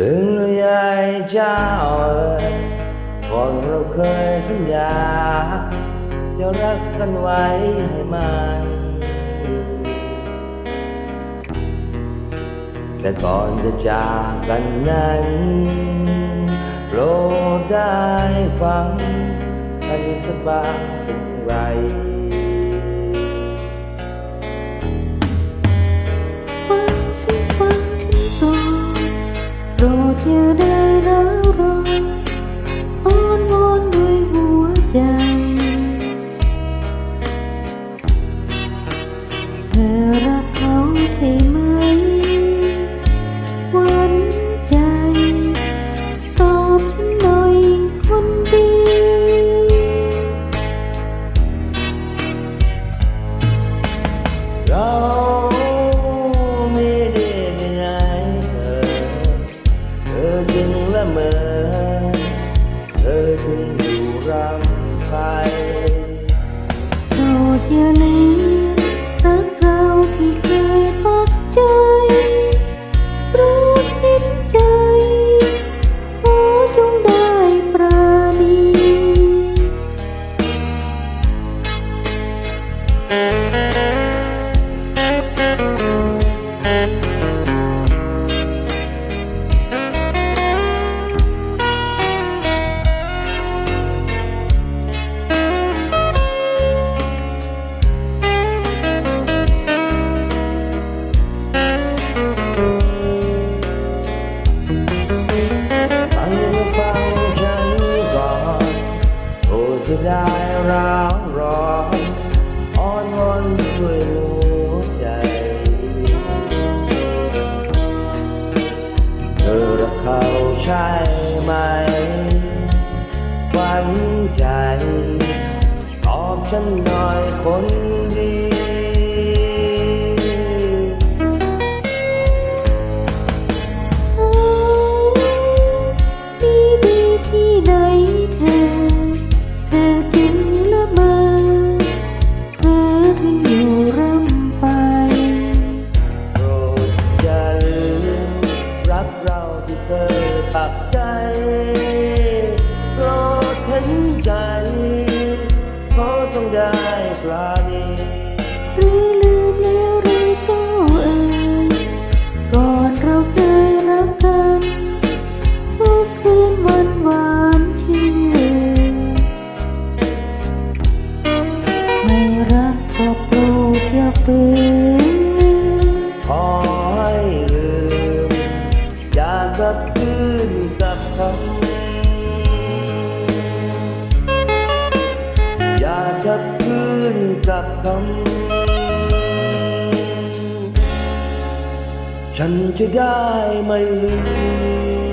ลืมหรือยังเจ้าเอ๋ยก่อนเราเคยสัญญาจะรักกันไว้ให้มันแต่ก่อนจะจากกันนั้นโปรดได้ฟังฉันสบางเป็นไร อย่าได้ร้าวรนอ้อนวอนด้วยหัวใจ เธอรักเขาใช่ไหมหวันใจ ตอบฉันหน่อยคนดีเรา ฟังฟังฉันก่อนโอ้เสียดายร้า ใช่ไหม หวันใจ ตอบฉันหน่อยคนดีโอ้ดีดีที่ใดเธอ เธอจึงละเมอเธอถึงอยู่ ได้ปราณีหรือลืมแล้วหรือเจ้าเอ่ยก่อนเราเคยรักกันทุกคืนวันหวานชื่นไม่รักก็โปรดอย่าฝืนขอให้ลืมอย่ากลับ บคืนกับคำ ฉันจะได้ไม่ลืม